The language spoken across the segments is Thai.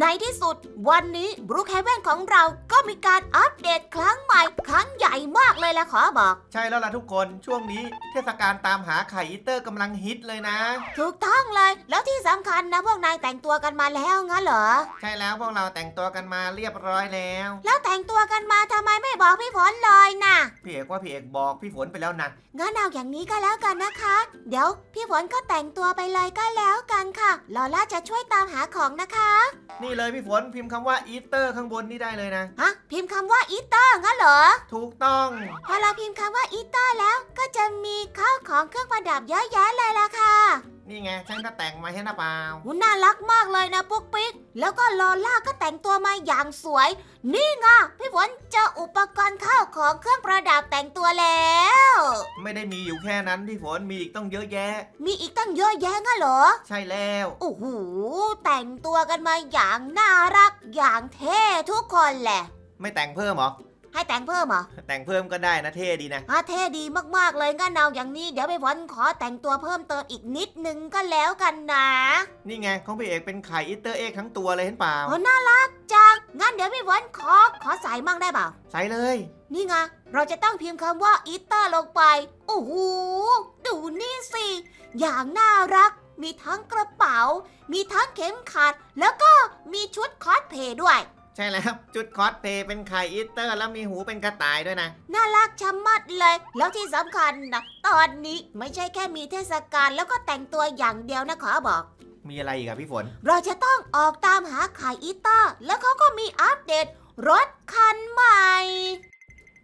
ในที่สุด วันนี้บรูคเฮเว่นของเราก็มีการอัปเดตครั้งใหม่ ครั้งใหญ่มากเลยละขอบอก ใช่แล้วล่ะทุกคนช่วงนี้เทศกาลตามหาไข่อีเตอร์กำลังฮิตเลยนะ ถูกต้องเลย แล้วที่สำคัญนะพวกนายแต่งตัวกันมาแล้วงั้นเหรอ ใช่แล้วพวกเราแต่งตัวกันมาเรียบร้อยแล้ว แล้วแต่งตัวกันมาทำไมไม่บอกพี่ฝนเลยน่ะพี่เอกว่าพี่เอกบอกพี่ฝนไปแล้วนะงั้นเอาอย่างนี้ก็แล้วกันนะคะ เดี๋ยวพี่ฝนก็แต่งตัวไปเลยก็แล้วกันค่ะลอล่าจะช่วยตามหาของนะคะนี่เลยพี่ฝนพิมพ์คำว่าอีเตอร์ข้างบนนี่ได้เลยนะ ฮะ พิมพ์คำว่าอีเตอร์งั้นเหรอ ถูกต้อง พอเราพิมพ์คำว่าอีเตอร์แล้วก็จะมีข้าวของเครื่องประดับเยอะแยะเลยล่ะค่ะ นี่ไงฉันก็แต่งมาให้นะเปล่าหูน่ารักมากเลยนะปุ๊กปิ๊ก แล้วก็ลอล่าก็แต่งตัวมาอย่างสวย นี่ไงพี่ฝนเจออุปกรณ์ข้าวของเครื่องประดับแต่งตัวแล้ว ไม่ได้มีอยู่แค่นั้นพี่ฝนมีอีกต้องเยอะแยะ มีอีกตั้งเยอะแยะงั้นเหรอ ใช่แล้ว โอ้โหแต่งตัวกันมาอย่างน่ารักอย่างเท่ทุกคนแหละ ไม่แต่งเพิ่มเหรอ ให้แต่งเพิ่มเหรอแต่งเพิ่มก็ได้นะเท่ดีนะ อะเท่ดีมากๆเลยงั้นเอาอย่างนี้ เดี๋ยวไปฝนขอแต่งตัวเพิ่มเติมอีกนิดนึงก็แล้วกันนะนี่ไงของพี่เอกเป็นไข่อีเตอร์เอ็กทั้งตัวเลยเห็นเปล่า โอ้น่ารักจังงั้นเดี๋ยวพี่ฝนขอขอใส่มั่งได้เปล่า ใส่เลย นี่ไงเราจะต้องพิมพ์คำว่าอีเตอร์ลงไป โอ้โห ดูนี่สิ อย่างน่ารัก มีทั้งกระเป๋า มีทั้งเข็มขัด แล้วก็มีชุดคอสเพลย์ด้วย ใช่แล้วจุดคอสเพลย์เป็นไข่อีเตอร์ แล้วมีหูเป็นกระต่ายด้วยนะ น่ารักชะมัดเลย แล้วที่สำคัญนะตอนนี้ไม่ใช่แค่มีเทศกาลแล้วก็แต่งตัวอย่างเดียวนะขอบอก มีอะไรอีกอะพี่ฝน เราจะต้องออกตามหาขายอีเตอร์ แล้วเขาก็มีอัปเดตรถคันใหม่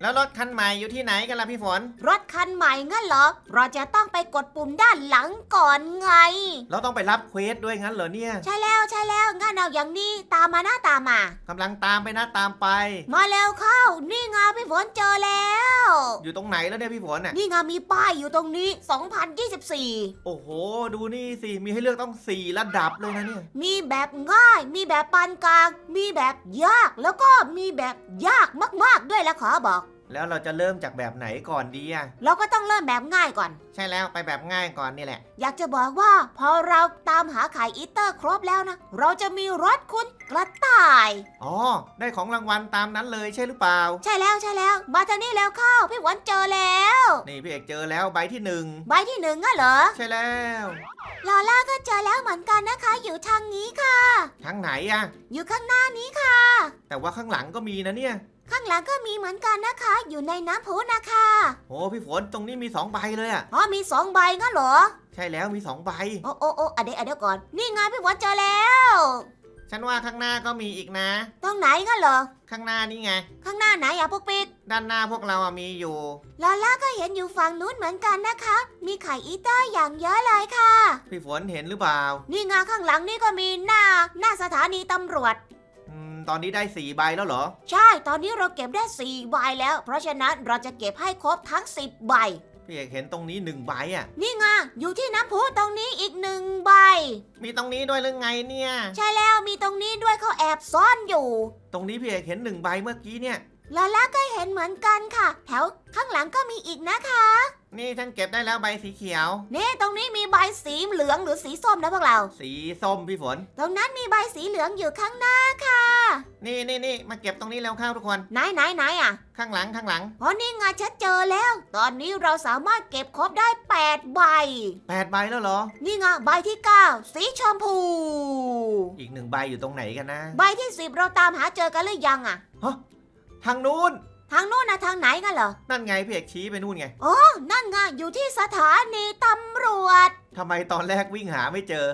แล้วรถคันใหม่อยู่ที่ไหนกันล่ะพี่ฝน รถคันใหม่งั้นเหรอ เราจะต้องไปกดปุ่มด้านหลังก่อนไง เราต้องไปรับเควสด้วยงั้นเหรอเนี่ย ใช่แล้วใช่แล้วงั้นเอาอย่างนี้ตามมาหน้าตามมา กำลังตามไปนะตามไป มาเร็วเข้า นี่ไงพี่ฝนเจอแล้ว อยู่ตรงไหนแล้วเนี่ยพี่ฝนอะ นี่ไงมีป้ายอยู่ตรงนี้ 2024 โอ้โห ดูนี่สิมีให้เลือกต้องสี่ระดับเลยนะเนี่ย มีแบบง่าย มีแบบปานกลาง มีแบบยาก แล้วก็มีแบบยากมากๆด้วยละขอบอก แล้วเราจะเริ่มจากแบบไหนก่อนดีอะเราก็ต้องเริ่มแบบง่ายก่อน ใช่แล้วไปแบบง่ายก่อนนี่แหละ อยากจะบอกว่า พอเราตามหาขายอีเตอร์ครบแล้วนะ เราจะมีรถคุณกระต่าย อ๋อ ได้ของรางวัลตามนั้นเลยใช่หรือเปล่า ใช่แล้วใช่แล้ว มาทางนี้แล้วเข้า พี่หวันเจอแล้ว นี่พี่เอกเจอแล้วใบที่หนึ่งใบที่หนึ่งอะเหรอใช่แล้วลอล่าก็เจอแล้วเหมือนกันนะคะ อยู่ทางนี้ค่ะ ทางไหนอะอยู่ข้างหน้านี้ค่ะ แต่ว่าข้างหลังก็มีนะเนี่ย ข้างหลังก็มีเหมือนกันนะคะ อยู่ในน้ำพุนะคะโอ้พี่ฝนตรงนี้มีสองใบเลยอะอ๋อมีสองใบงั้นเหรอ ใช่แล้วมีสองใบ โอ้โอ้โอ้อะเดี๋ยวอะเดี๋ยวก่อน นี่ไงพี่หวันเจอแล้ว ฉันว่าข้างหน้าก็มีอีกนะ ตรงไหนงั้นเหรอ ข้างหน้านี่ไง ข้างหน้าไหนอะพวกปิ๊กด้านหน้าพวกเราอะมีอยู่ลอล่าก็เห็นอยู่ฝั่งนู้นเหมือนกันนะคะ มีไข่อีเตอร์อย่างเยอะเลยค่ะ พี่ฝนเห็นหรือเปล่า นี่ไงข้างหลังนี่ก็มีหน้า หน้าสถานีตำรวจอืม ตอนนี้ได้สี่ใบแล้วเหรอ ใช่ ตอนนี้เราเก็บได้4ใบแล้ว เพราะฉะนั้นเราจะเก็บให้ครบทั้ง 10 ใบ พี่เอกเห็นตรงนี้หนึ่งใบอะนี่ไงอยู่ที่น้ำพุตรงนี้อีกหนึ่งใบ มีตรงนี้ด้วยหรือไงเนี่ย ใช่แล้วมีตรงนี้ด้วยเขาแอบซ่อนอยู่ ตรงนี้พี่เอกเห็นหนึ่งใบเมื่อกี้เนี่ย ลาล่าก็เห็นเหมือนกันค่ะ แถวข้างหลังก็มีอีกนะคะ นี่ฉันเก็บได้แล้วใบสีเขียว นี่ตรงนี้มีใบสีเหลืองหรือสีส้มนะพวกเรา สีส้มพี่ฝน ตรงนั้นมีใบสีเหลืองอยู่ข้างหน้าค่ะ นี่นี่นี่มาเก็บตรงนี้แล้วเข้าทุกคน ไหนไหนไหนอะข้างหลังข้างหลังเพราะนี่ไงฉันเจอแล้ว ตอนนี้เราสามารถเก็บครบได้ 8 ใบ แปดใบแล้วเหรอ นี่ไงใบที่ 9 สีชมพู อีกหนึ่งใบอยู่ตรงไหนกันนะ ใบที่ 10 เราตามหาเจอกันหรือยังอะ ทางนู้น ทางโน้นนะทางไหนกันเหรอนั่นไงพี่เอกชี้ไปนู่นไงอ๋อนั่นไงอยู่ที่สถานีตำรวจ ทำไมตอนแรกวิ่งหาไม่เจอ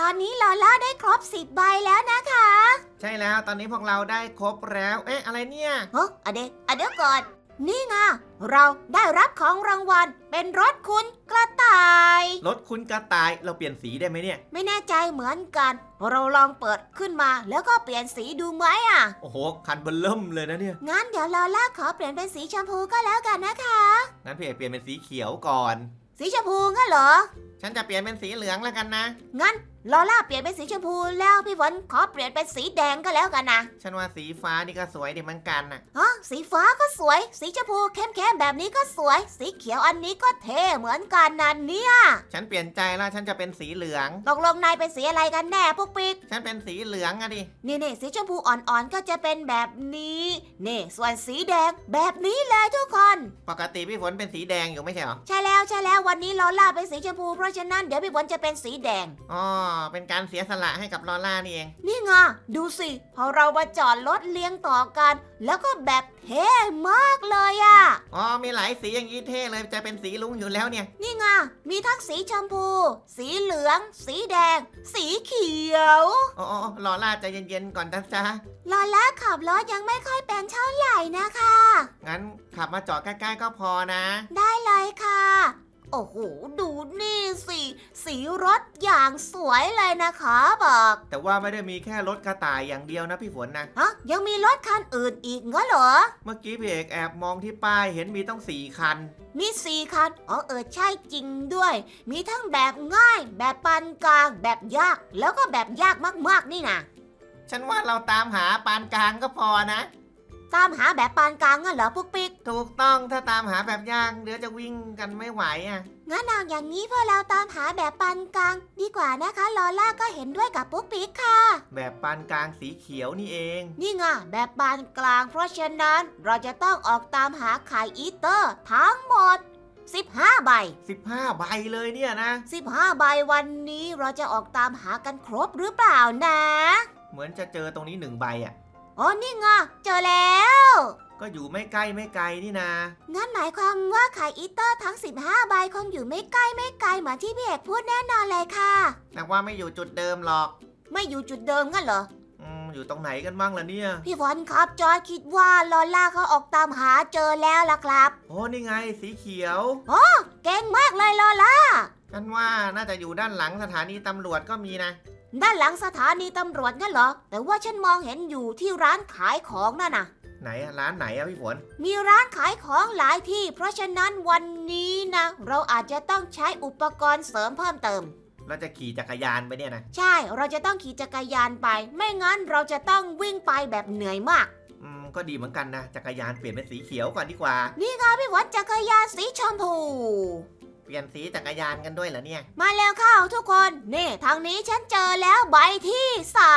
ตอนนี้ลอล่าได้ครบ10ใบแล้วนะคะใช่แล้วตอนนี้พวกเราได้ครบแล้ว เอ๊ะอะไรเนี่ย เฮ้อะเดยวอะเดี๋ยวก่อน นี่ไงเราได้รับของรางวัลเป็นรถคุณกระต่าย รถคุณกระต่ายเราเปลี่ยนสีได้ไหมเนี่ย ไม่แน่ใจเหมือนกัน เราลองเปิดขึ้นมาแล้วก็เปลี่ยนสีดูไหมอะ โอ้โห คันเบลเริ่มเลยนะเนี่ย งั้นเดี๋ยวลอล่าขอเปลี่ยนเป็นสีชมพูก็แล้วกันนะคะ งั้นพี่เอกเปลี่ยนเป็นสีเขียวก่อน สีชมพูงั้นเหรอ ฉันจะเปลี่ยนเป็นสีเหลืองแล้วกันนะ งั้น ลอล่าเปลี่ยนเป็นสีชมพูแล้วพี่ฝนขอเปลี่ยนเป็นสีแดงก็แล้วกันนะฉันว่าสีฟ้านี่ก็สวยดีเหมือนกันน่ะฮะสีฟ้าก็สวย สีชมพูเข้มๆแบบนี้ก็สวย สีเขียวอันนี้ก็เท่เหมือนกันนะเนี่ย ฉันเปลี่ยนใจแล้วฉันจะเป็นสีเหลือง ตกลงนายเป็นสีอะไรกันแน่พวกปิ๊กฉันเป็นสีเหลืองอะดิ นี่นี่สีชมพูอ่อนๆก็จะเป็นแบบนี้ นี่ ส่วนสีแดงแบบนี้เลยทุกคน ปกติพี่ฝนเป็นสีแดงอยู่ไม่ใช่เหรอ ใช่แล้วใช่แล้ววันนี้ลอล่าเป็นสีชมพูเพราะฉะนั้นเดี๋ยวพี่ฝนจะเป็นสีแดง อ๋อเป็นการเสียสละให้กับลอล่านี่เอง นี่ไงดูสิ พอเรามาจอดรถเลี้ยงต่อกัน แล้วก็แบบเท่มากเลยอะอ๋อมีหลายสีอย่างนี้เท่เลยจะเป็นสีลุงอยู่แล้วเนี่ย นี่ไงมีทั้งสีชมพู สีเหลือง สีแดง สีเขียวอ๋ออ๋อลอล่าใจเย็นๆก่อนนะจ๊ะลอล่าขับรถยังไม่ค่อยเป็นเท่าไหร่นะคะ งั้นขับมาจอดใกล้ๆก็พอนะ ได้เลยค่ะ โอ้โห ดูนี่สิ สีรถอย่างสวยเลยนะคะบอก แต่ว่าไม่ได้มีแค่รถกระต่ายอย่างเดียวนะพี่ฝนนะ ฮะ ยังมีรถคันอื่นอีกงั้นเหรอ เมื่อกี้พี่เอกแอบมองที่ป้ายเห็นมีต้องสี่คัน มีสี่คัน อ๋อเออใช่จริงด้วย มีทั้งแบบง่าย แบบปานกลาง แบบยาก แล้วก็แบบยากมากๆนี่นะ ฉันว่าเราตามหาปานกลางก็พอนะ ตามหาแบบปานกลางงั้นเหรอพวกปิ๊ก ถูกต้องถ้าตามหาแบบยากเดี๋ยวจะวิ่งกันไม่ไหวอะ งั้นเอาอย่างนี้พวกเราตามหาแบบปานกลาง ดีกว่านะคะลอล่าก็เห็นด้วยกับปุ๊กปิ๊กค่ะ แบบปานกลางสีเขียวนี่เอง นี่ไงแบบปานกลาง เพราะฉะนั้นเราจะต้องออกตามหาไข่อีเตอร์ ทั้งหมด 15 ใบ 15 ใบเลยเนี่ยนะ 15 ใบวันนี้เราจะออกตามหากันครบหรือเปล่านะ เหมือนจะเจอตรงนี้หนึ่งใบอะ อ๋อนี่ไงเจอแล้ว ก็อยู่ไม่ใกล้ไม่ไกลนี่นางั้นหมายความว่าไข่อีเตอร์ทั้ง 15 ใบคงอยู่ไม่ใกล้ไม่ไกลเหมือนที่พี่เอกพูดแน่นอนเลยค่ะ แต่ว่าไม่อยู่จุดเดิมหรอก ไม่อยู่จุดเดิมงั้นเหรอ อืมอยู่ตรงไหนกันบ้างล่ะเนี่ย พี่ฟอนครับจอยคิดว่าลอล่าเขาออกตามหาเจอแล้วล่ะครับ โอ้นี่ไงสีเขียว เก่งมากเลยลอล่าฉันว่าน่าจะอยู่ด้านหลังสถานีตำรวจก็มีนะ ด้านหลังสถานีตำรวจงั้นเหรอ แต่ว่าฉันมองเห็นอยู่ที่ร้านขายของนั่นน่ะ ไหนอะร้านไหนอะพี่ฝน มีร้านขายของหลายที่ เพราะฉะนั้นวันนี้นะ เราอาจจะต้องใช้อุปกรณ์เสริมเพิ่มเติม เราจะขี่จักรยานไปเนี่ยนะ ใช่ เราจะต้องขี่จักรยานไป ไม่งั้นเราจะต้องวิ่งไปแบบเหนื่อยมาก อืม ก็ดีเหมือนกันนะ จักรยานเปลี่ยนเป็นสีเขียวก่อนดีกว่า นี่ค่ะพี่วัดจักรยานสีชมพู เปลี่ยนสีจักรยานกันด้วยเหรอเนี่ย มาแล้วเข้าทุกคน นี่ทางนี้ฉันเจอแล้วใบที่สา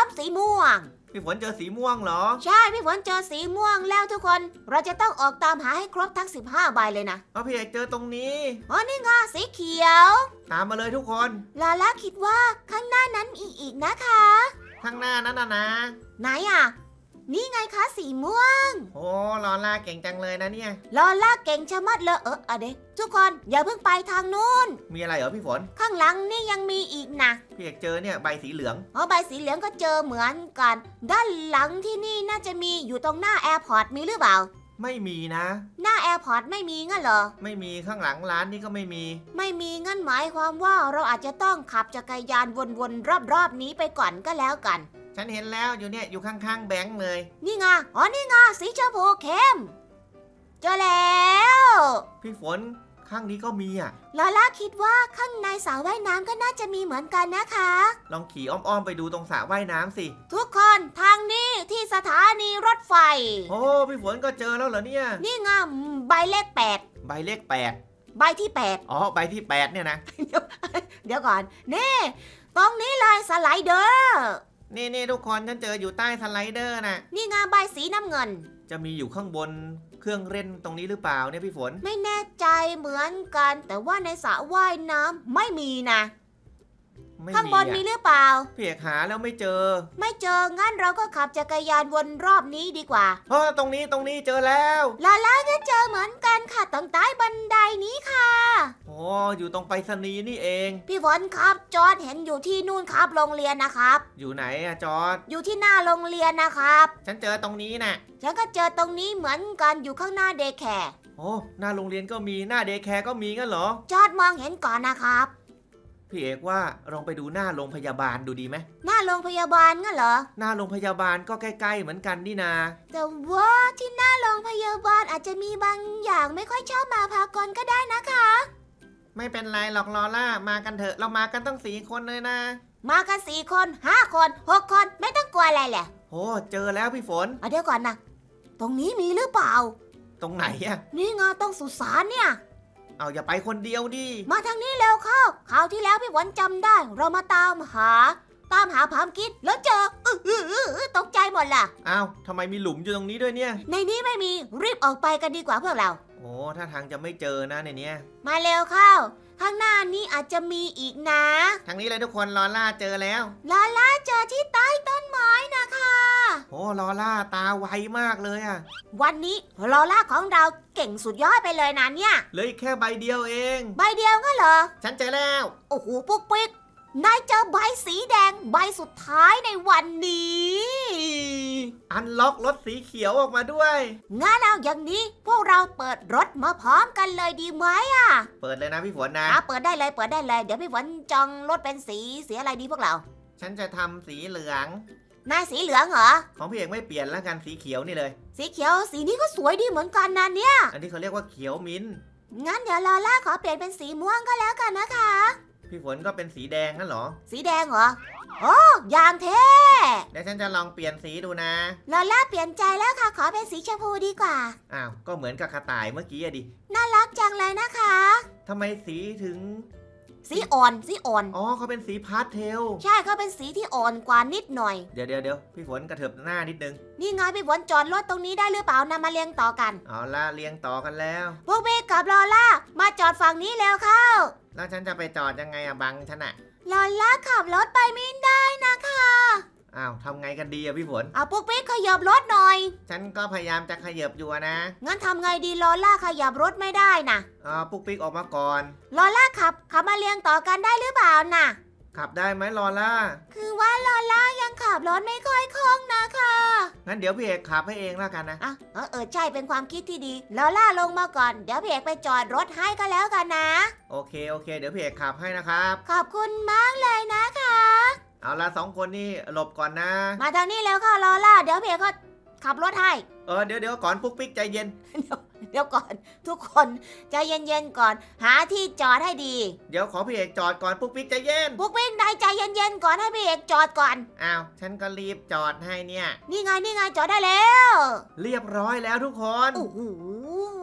มสีม่วง พี่ฝนเจอสีม่วงเหรอ ใช่พี่ฝนเจอสีม่วงแล้วทุกคน เราจะต้องออกตามหาให้ครบทั้ง 15 ใบเลยนะเอาพี่เอกเจอตรงนี้ อ๋อนี่ไงสีเขียว ตามมาเลยทุกคน ลาล่าคิดว่าข้างหน้านั้นมีอีกนะคะ ข้างหน้านั้นนะนะ ไหนอะ นี่ไงคะสีม่วง โอ้ลอล่าเก่งจังเลยนะเนี่ย ลอล่าเก่งชะมัดเลยเอออะเดะทุกคนอย่าเพิ่งไปทางนู้น มีอะไรเหรอพี่ฝน ข้างหลังนี่ยังมีอีกนะ พี่เอกเจอเนี่ยใบสีเหลือง อ๋อใบสีเหลืองก็เจอเหมือนกัน ด้านหลังที่นี่น่าจะมีอยู่ตรงหน้าแอร์พอร์ตมีหรือเปล่า ไม่มีนะ หน้าแอร์พอร์ตไม่มีงั้นเหรอ ไม่มีข้างหลังร้านนี่ก็ไม่มี ไม่มีงั้นหมายความว่าเราอาจจะต้องขับจักรยานวนๆรอบๆนี้ไปก่อนก็แล้วกัน ฉันเห็นแล้วอยู่เนี่ยอยู่ข้างๆแบงค์เลย นี่ไงอ๋อนี่ไงสีชมพูเข้มเจอแล้วพี่ฝนข้างนี้ก็มีอะลาล่าคิดว่าข้างในสระว่ายน้ำก็น่าจะมีเหมือนกันนะคะ ลองขี่อ้อมๆไปดูตรงสระว่ายน้ำสิ ทุกคนทางนี้ที่สถานีรถไฟ โอ้พี่ฝนก็เจอแล้วเหรอเนี่ย นี่ไงอืมใบเลขแปดใบเลขแปดใบที่แปด อ๋อใบที่แปดเนี่ยนะ เดี๋ยวก่อน นี่ ตรงนี้เลยสไลเดอร์ นี่นี่ทุกคนฉันเจออยู่ใต้สไลเดอร์นะนี่ไงใบสีน้ำเงิน จะมีอยู่ข้างบนเครื่องเล่นตรงนี้หรือเปล่าเนี่ยพี่ฝน ไม่แน่ใจเหมือนกัน แต่ว่าในสระว่ายน้ำไม่มีนะ ไม่ข้างบนมีอะหรือเปล่าพี่เอกหาแล้วไม่เจอไม่เจองั้นเราก็ขับจักรยานวนรอบนี้ดีกว่าเพราะตรงนี้ตรงนี้เจอแล้วลาล่าก็เจอเหมือนกันค่ะตรงใต้บันไดนี้ค่ะ โอ้อยู่ตรงไปรษณีย์นี่เอง พี่ฝนครับจอร์ดเห็นอยู่ที่นู่นครับโรงเรียนนะครับ อยู่ไหนอะจอร์ดอยู่ที่หน้าโรงเรียนนะครับ ฉันเจอตรงนี้น่ะ ฉันก็เจอตรงนี้เหมือนกันอยู่ข้างหน้าเดย์แคร์โอ้หน้าโรงเรียนก็มีหน้าเดย์แคร์ก็มีงั้นเหรอ จอร์ดมองเห็นก่อนนะครับ พี่เอกว่าลองไปดูหน้าโรงพยาบาลดูดีไหมหน้าโรงพยาบาลงั้นเหรอ หน้าโรงพยาบาลก็ใกล้ ๆ เหมือนกันนี่นา แต่ว่าที่หน้าโรงพยาบาลอาจจะมีบางอย่างไม่ค่อยชอบมาพากลก็ได้นะคะ ไม่เป็นไรหรอกลอล่ามากันเถอะเรามากันตั้งสี่คนเลยนะมากันสี่คนห้าคนหกคนไม่ต้องกลัวอะไรแหละโอ้เจอแล้วพี่ฝนเอาเดี๋ยวก่อนนะตรงนี้มีหรือเปล่า ตรงไหนอะนี่ไงต้องสุสานเนี่ย เอาอย่าไปคนเดียวดิมาทางนี้เร็วเข้าคราวที่แล้วพี่หวันจำได้ เรามาตามหา ตามหาพามกินแล้วเจออื้ออื้ออื้ออื้อตกใจหมดล่ะ อ้าวทำไมมีหลุมอยู่ตรงนี้ด้วยเนี่ย ในนี้ไม่มีรีบออกไปกันดีกว่าพวกเรา โอ้ถ้าทางจะไม่เจอนะในเนี้ยมาเร็วเข้า ข้างหน้านี้อาจจะมีอีกนะ ทางนี้เลยทุกคนลอล่าเจอแล้ว ลาล่าเจอที่ใต้ต้นไม้นะคะโอ้ ลอล่าตาไวมากเลยอะวันนี้ลอล่าของเราเก่งสุดยอดไปเลยนะเนี่ย เหลืออีกแค่ใบเดียวเอง ใบเดียวก็เหรอ ฉันเจอแล้ว โอ้โหปุ๊กปิ๊กนายเจอใบสีแดงใบสุดท้ายในวันนี้ อันล็อกรถสีเขียวออกมาด้วย งั้นเอาอย่างนี้พวกเราเปิดรถมาพร้อมกันเลยดีไหมอะเปิดเลยนะพี่ฝนนะ อะเปิดได้เลยเปิดได้เลย เดี๋ยวพี่ฝนจองรถเป็นสีสีอะไรดีพวกเรา ฉันจะทำสีเหลือง นายสีเหลืองเหรอ ของพี่เอกไม่เปลี่ยนแล้วกันสีเขียวนี่เลย สีเขียวสีนี้ก็สวยดีเหมือนกันนะเนี่ย อันนี้เขาเรียกว่าเขียวมิ้นท์งั้นเดี๋ยวลอล่าขอเปลี่ยนเป็นสีม่วงก็แล้วกันนะคะ พี่ฝนก็เป็นสีแดงนั่นเหรอสีแดงเหรอโอ้อย่างเท่เดี๋ยวฉันจะลองเปลี่ยนสีดูนะ ลอล่าเปลี่ยนใจแล้วค่ะ ขอเป็นสีชมพูดีกว่า อ้าว ก็เหมือนกับกระต่ายเมื่อกี้อะดิน่ารักจังเลยนะคะ ทำไมสีถึง สีอ่อนสีอ่อน อ๋อเขาเป็นสีพาสเทล ใช่เขาเป็นสีที่อ่อนกว่านิดหน่อย เดี๋ยวเดี๋ยวเดี๋ยวพี่ฝนกระเถิบหน้านิดนึง นี่ไงพี่ฝนจอดรถตรงนี้ได้หรือเปล่านำมาเรียงต่อกัน เอาละเรียงต่อกันแล้ว พวกเบกับลอล่ามาจอดฝั่งนี้แล้วเข้า แล้วฉันจะไปจอดยังไงอะบังฉันอะลอล่าขับรถไปไม่ได้นะคะอ้าวทำไงกันดีอะพี่ฝน เอาปุ๊กปิ๊กขยับรถหน่อย ฉันก็พยายามจะขยับอยู่อะนะงั้นทำไงดีลอล่าขยับรถไม่ได้นะอ่าปุ๊กปิ๊กออกมาก่อน ลอล่าขับขับมาเรียงต่อกันได้หรือเปล่าน่ะ ขับได้ไหมลอล่า คือว่าลอล่ายังขับรถไม่ค่อยคล่องนะคะงั้นเดี๋ยวพี่เอกขับให้เองแล้วกันนะ อะเออเออใช่เป็นความคิดที่ดี ลอล่าลงมาก่อน เดี๋ยวพี่เอกไปจอดรถให้ก็แล้วกันนะ โอเคโอเค เดี๋ยวพี่เอกขับให้นะครับ ขอบคุณมากเลยนะคะ เอาละสองคนนี่หลบก่อนนะ มาทางนี้แล้วค่ะลอล่า เดี๋ยวพี่เอกก็ขับรถให้ เออเดี๋ยวเดี๋ยวก่อนปุ๊กปิ๊กใจเย็นเดี๋ยวก่อน ทุกคนใจเย็นๆก่อน หาที่จอดให้ดีเดี๋ยวขอพี่เอกจอดก่อนปุ๊กปิ๊กใจเย็น พวกวิ่งนายใจเย็นๆก่อนให้พี่เอกจอดก่อน อ้าว ฉันก็รีบจอดให้เนี่ย นี่ไงนี่ไงจอดได้แล้วเรียบร้อยแล้วทุกคน โอ้โห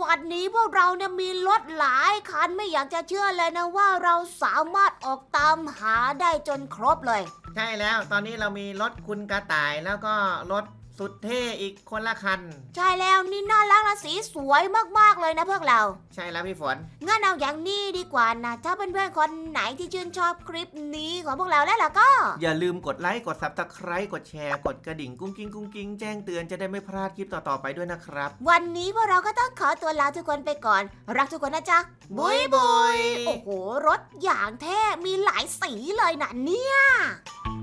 วันนี้พวกเราเนี่ยมีรถหลายคันไม่อยากจะเชื่อเลยนะว่าเราสามารถออกตามหาได้จนครบเลย ใช่แล้วตอนนี้เรามีรถคุณกระต่ายแล้วก็รถ สุดเท่อีกคนละคัน ใช่แล้วนี่น่ารักและสีสวยมากๆเลยนะพวกเรา ใช่แล้วพี่ฝน งั้นเอาอย่างนี้ดีกว่านะ ถ้าเพื่อนๆคนไหนที่ชื่นชอบคลิปนี้ของพวกเราแล้วล่ะก็ อย่าลืมกดไลค์ กด subscribe กดแชร์ กดกระดิ่งกุ้งกิ้งกุ้งกิ้งแจ้งเตือนจะได้ไม่พลาดคลิปต่อๆไปด้วยนะครับ วันนี้พวกเราก็ต้องขอตัวลาทุกคนไปก่อน รักทุกคนนะจ๊ะบุยบุยโอ้โหรถอย่างแท้มีหลายสีเลยนะเนี่ยบ